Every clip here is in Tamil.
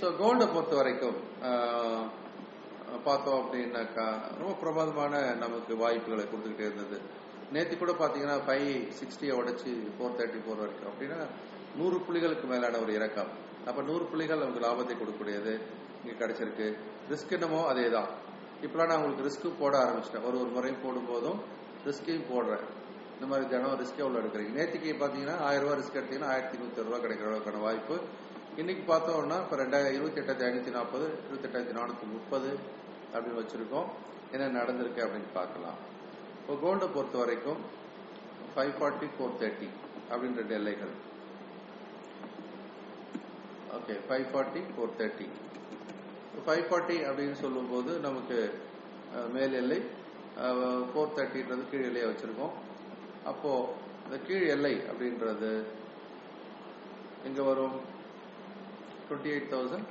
ஸோ கோல்டை பொறுத்த வரைக்கும் பார்த்தோம் அப்படின்னாக்கா ரொம்ப பிரமாதமான நமக்கு வாய்ப்புகளை கொடுத்துக்கிட்டே இருந்தது. நேற்று கூட பார்த்தீங்கன்னா ஃபைவ் சிக்ஸ்டியை உடச்சி ஃபோர் தேர்ட்டி ஃபோர் வரைக்கும். அப்படின்னா நூறு புள்ளிகளுக்கு மேலான ஒரு இறக்கம். அப்போ நூறு புள்ளிகள் நமக்கு லாபத்தை கொடுக்கக்கூடியது. இங்கே கிடைச்சிருக்கு. ரிஸ்க் என்னமோ அதே தான் இப்போலாம் நான் உங்களுக்கு ரிஸ்க்கு போட ஆரம்பிச்சிட்டேன். ஒரு ஒரு முறையும் போடும்போதும் ரிஸ்கையும் போடுறேன். இந்த மாதிரி தினம் ரிஸ்க் எவ்வளோ எடுக்கிறீங்க. நேற்றுக்கு பார்த்தீங்கன்னா ஆயிரம் ரூபா ரிஸ்க் எடுத்தீங்கன்னா ஆயிரத்தி நூற்றி ரூபா கிடைக்கிற வாய்ப்பு. இன்னைக்கு பார்த்தோம்னா இப்போ ரெண்டாயிரம் இருபத்தி எட்டாயிரத்தி ஐநூற்றி நாற்பது இருபத்தெட்டாயிரத்தி நானூற்றி முப்பது அப்படின்னு வச்சுருக்கோம். என்ன நடந்திருக்கு அப்படின்னு பார்க்கலாம். இப்போ கோல்டை பொறுத்த வரைக்கும் ஃபைவ் ஃபார்ட்டி ஃபோர் தேர்ட்டி அப்படின்ற எல்லைகள் okay five forty four thirty five forty அப்படின்னு சொல்லும்போது நமக்கு மேல் எல்லை ஃபோர் தேர்ட்டின்றது கீழ் எல்லையை வச்சுருக்கோம். அப்போது இந்த கீழ் எல்லை அப்படின்றது எங்கே வரும்? Twenty eight thousand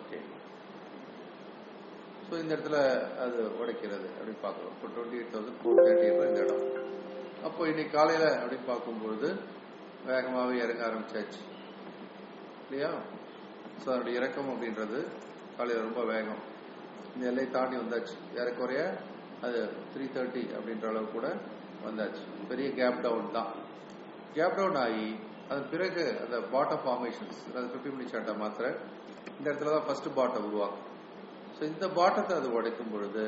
okay so இந்த இடத்துல அது உடைக்கிறது அப்படின்னு பார்க்குறோம். இப்போ டுவெண்ட்டி எயிட் தௌசண்ட் ஃபோர் இந்த இடம். அப்போ இன்னைக்கு காலையில் அப்படின்னு பார்க்கும்பொழுது வேகமாகவே இறங்க ஆரம்பிச்சாச்சு. இல்லையா? ஸோ அதனுடைய இறக்கம் அப்படின்றது காலையில் ரொம்ப வேகம். இந்த எல்லை தாண்டி வந்தாச்சு. ஏறக்குறைய அது த்ரீ தேர்ட்டி அப்படின்ற அளவு கூட வந்தாச்சு. பெரிய கேப் டவுன் தான். கேப் டவுன் ஆகி அதன் பிறகு அந்த பாட்டம் ஃபார்மேஷன்ஸ் அதாவது பிப்டி மணி சாட்டை மாத்திர இந்த இடத்துல தான் ஃபர்ஸ்ட் பாட்டம் உருவாக்கும். ஸோ இந்த பாட்டத்தை அது உடைக்கும் பொழுது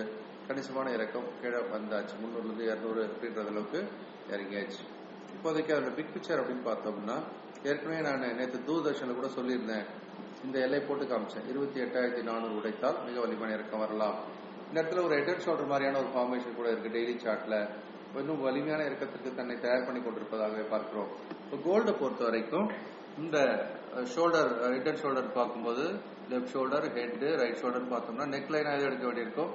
கணிசமான இறக்கம் கீழே வந்தாச்சு. முந்நூறுலேருந்து இரநூறு அப்படின்ற அளவுக்கு இறங்கியாச்சு. இப்போதைக்கு அதோட பிக் பிக்சர் அப்படின்னு பார்த்தோம்னா ஏற்கனவே நான் நேற்று தூர்தர்ஷனில் கூட சொல்லியிருந்தேன். இந்த எல்லை போட்டு காமிச்சேன். இருபத்தி எட்டாயிரத்தி நானூறு உடைத்தால் மிக வலிமையான இறக்கம் வரலாம். இந்த இடத்துல ஒரு ஹெட் ஷோல்டர் மாதிரியான ஒரு ஃபார்மேஷன் கூட இருக்கு டெய்லி சார்ட்ல இன்னும் வலிமையான இறக்கத்திற்கு தன்னை தயார் பண்ணி கொண்டிருப்பதாகவே பார்க்கிறோம். இப்போ கோல்டை பொறுத்த வரைக்கும் இந்த ஷோல்டர் ஹெட் அண்ட் ஷோல்டர் பார்க்கும்போது left shoulder head right shoulder பார்த்தோம்னா நெக் லைனாக எது எடுக்க வேண்டியிருக்கும்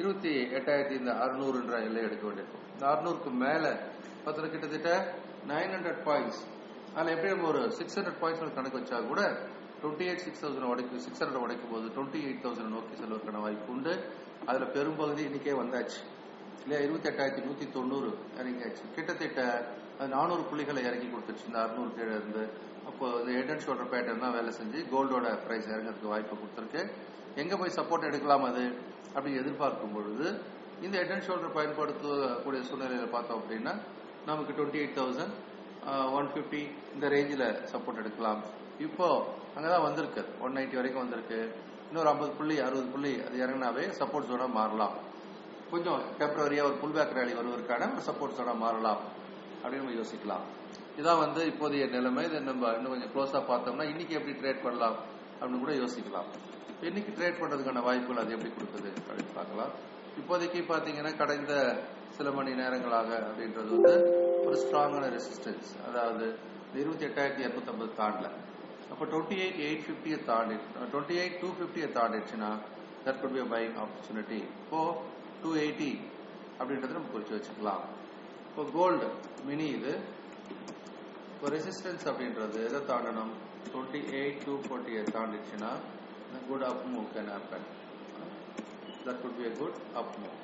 இருபத்தி எட்டாயிரத்தி இந்த அறுநூறுன்ற எல்லை எடுக்க வேண்டியிருக்கும். இந்த அறுநூறுக்கு மேலே பார்த்தோன்னா கிட்டத்தட்ட நைன் ஹண்ட்ரட் பாயிண்ட்ஸ் அதில் எப்படி நம்ம ஒரு சிக்ஸ் ஹண்ட்ரட் பாயிண்ட்ஸ் கணக்கு வச்சா கூட டுவெண்ட்டி எயிட் சிக்ஸ் தௌசண்ட் உடைக்கும் சிக்ஸ் ஹண்ட்ரட் உடைக்கும் போது டுவெண்ட்டி எயிட் தௌசண்ட் நோக்கி செல்வதற்கான வாய்ப்பு உண்டு. அதில் பெரும்பகுதி இன்னைக்கே வந்தாச்சு. இல்லையா? இருபத்தி எட்டாயிரத்தி நூற்றி தொண்ணூறு இறங்கியாச்சு. கிட்டத்தட்ட கிட்டத்தட்ட நானூறு புள்ளிகளை இறங்கி கொடுத்துச்சு இந்த அறுநூறு கீழே இருந்து. அப்போ இந்த ஹெட் அண்ட் ஷோல்டர் பேட்டர்ன் தான் வேலை செஞ்சு கோல்டோட ப்ரைஸ் இறங்கிறதுக்கு வாய்ப்பு கொடுத்துருக்கு. எங்கே போய் சப்போர்ட் எடுக்கலாம் அது? அப்படி எதிர்பார்க்கும் பொழுது இந்த ஹெட் அண்ட் ஷோல்டர் பயன்படுத்தக்கூடிய சூழ்நிலையில் பார்த்தோம் அப்படின்னா நமக்கு twenty eight thousand one fifty இந்த ரேஞ்சில் சப்போர்ட் எடுக்கலாம். இப்போ அங்கே தான் வந்திருக்கு. ஒன் நைன்ட்டி வரைக்கும் வந்திருக்கு. இன்னொரு ஐம்பது புள்ளி அறுபது புள்ளி அது இறங்கினாவே சப்போர்ட் ஜோனாக மாறலாம். கொஞ்சம் டெம்பரரியாக ஒரு புல் பேக் ரேலி வருவதற்கான ஒரு சப்போர்ட் ஜோனாக மாறலாம். அப்படின்னு நம்ம யோசிக்கலாம். இதான் வந்து இப்போதைய நிலைமை. இதை நம்ம இன்னும் கொஞ்சம் க்ளோஸாக பார்த்தோம்னா இன்னைக்கு எப்படி ட்ரேட் பண்ணலாம் அப்படின்னு கூட யோசிக்கலாம். இன்னைக்கு ட்ரேட் பண்ணுறதுக்கான வாய்ப்புகள் அது எப்படி கொடுக்குது அப்படின்னு பார்க்கலாம். இப்போதைக்கு பார்த்தீங்கன்னா கடந்த சில மணி நேரங்களாக அப்படின்றது வந்து ஒரு ஸ்ட்ராங்கான ரெசிஸ்டன்ஸ் அதாவது இருபத்தி எட்டாயிரத்தி இரநூத்தம்பது தாண்டல. அப்போ டுவெண்ட்டி எயிட் எயிட் ஃபிஃப்டியை தாண்டி டுவெண்ட்டி எயிட் டூ ஃபிஃப்டியை தாண்டிடுச்சுன்னா that could be buying opportunity இப்போ டூ எயிட்டி அப்படின்றத நம்ம குறித்து வச்சுக்கலாம். இப்போ கோல்டு மினி இது. இப்போ ரெசிஸ்டன்ஸ் அப்படின்றது எதை தாண்டணும்? டுவெண்ட்டி எயிட் டூ ஃபார்ட்டியை தாண்டிச்சுன்னா good up move can happen that could be a good up move